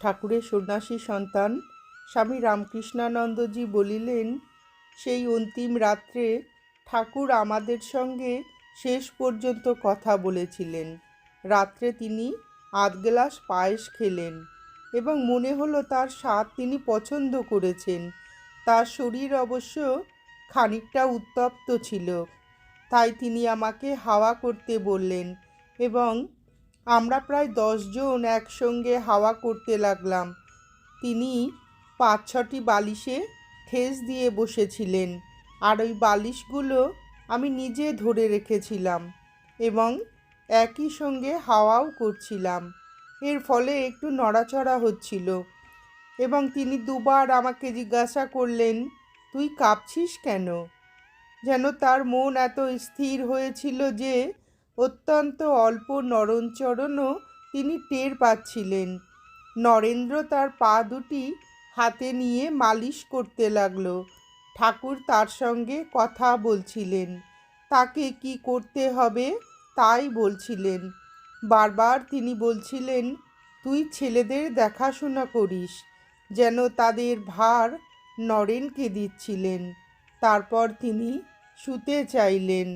ঠাকুরের সন্ন্যাসী সন্তান স্বামী রামকৃষ্ণানন্দজি বলিলেন, সেই অন্তিম রাত্রে ঠাকুর আমাদের সঙ্গে শেষ পর্যন্ত কথা বলেছিলেন। রাত্রে তিনি আধ গ্লাস পায়েস খেলেন এবং মনে হলো তার স্বাদ তিনি পছন্দ করেছেন। তার শরীর অবশ্য খানিকটা উত্তপ্ত ছিল। তাই তিনি আমাকে হাওয়া করতে বললেন এবং আমরা প্রায় দশজন একসঙ্গে হাওয়া করতে লাগলাম। তিনি পাঁচ ছটি বালিশে ঠেস দিয়ে বসেছিলেন, আর ওই বালিশগুলো আমি নিজে ধরে রেখেছিলাম এবং একই সঙ্গে হাওয়াও করছিলাম। এর ফলে একটু নড়াচড়া হচ্ছিল এবং তিনি দুবার আমাকে জিজ্ঞাসা করলেন, তুই কাঁপছিস কেন? যেন তার মন এত স্থির হয়েছিল যে অত্যন্ত অল্প নরণচরণও তিনি টের পাচ্ছিলেন। নরেন্দ্র তার পা দুটি হাতে নিয়ে মালিশ করতে লাগল। ঠাকুর তার সঙ্গে কথা বলছিলেন। তাকে কি করতে হবে? তাই বলছিলেন। বারবার তিনি বলছিলেন, তুই ছেলেদের দেখাশোনা করিস, যেন তাদের ভার নরেনকে দিচ্ছিলেন। তারপর তিনি শুতে চাইলেন।